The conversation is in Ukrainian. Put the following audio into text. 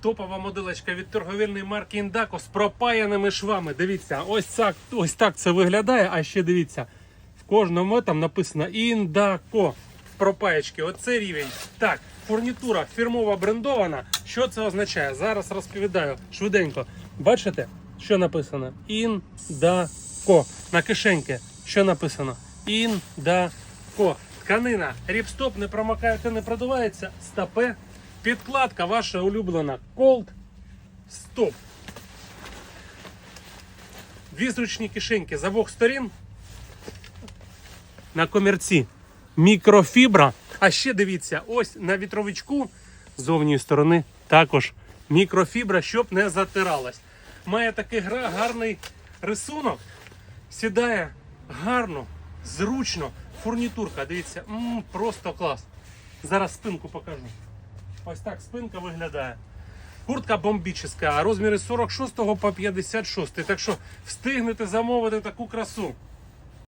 Топова моделечка від торговельної марки Індако з пропаяними швами. Дивіться, ось так, ось так це виглядає. А ще дивіться, в кожному там написано Індако пропаєчки. Оце рівень. Так, фурнітура фірмова брендована. Що це означає? Зараз розповідаю швиденько. Бачите, що написано? Індако. На кишеньки. Що написано? Індако. Тканина. Ріпстоп не промокає та не продувається. Стопе. Підкладка ваша улюблена. Cold Stop. Дві зручні кишеньки з обох сторін. На комірці. Мікрофібра. А ще дивіться, ось на вітровичку з зовньої сторони також мікрофібра, щоб не затиралась. Має такий гарний рисунок. Сідає гарно, зручно. Фурнітурка, дивіться, м, просто клас. Зараз спинку покажу. Ось так спинка виглядає. Куртка бомбічна, розміри з 46 по 56. Так що встигнете замовити таку красу.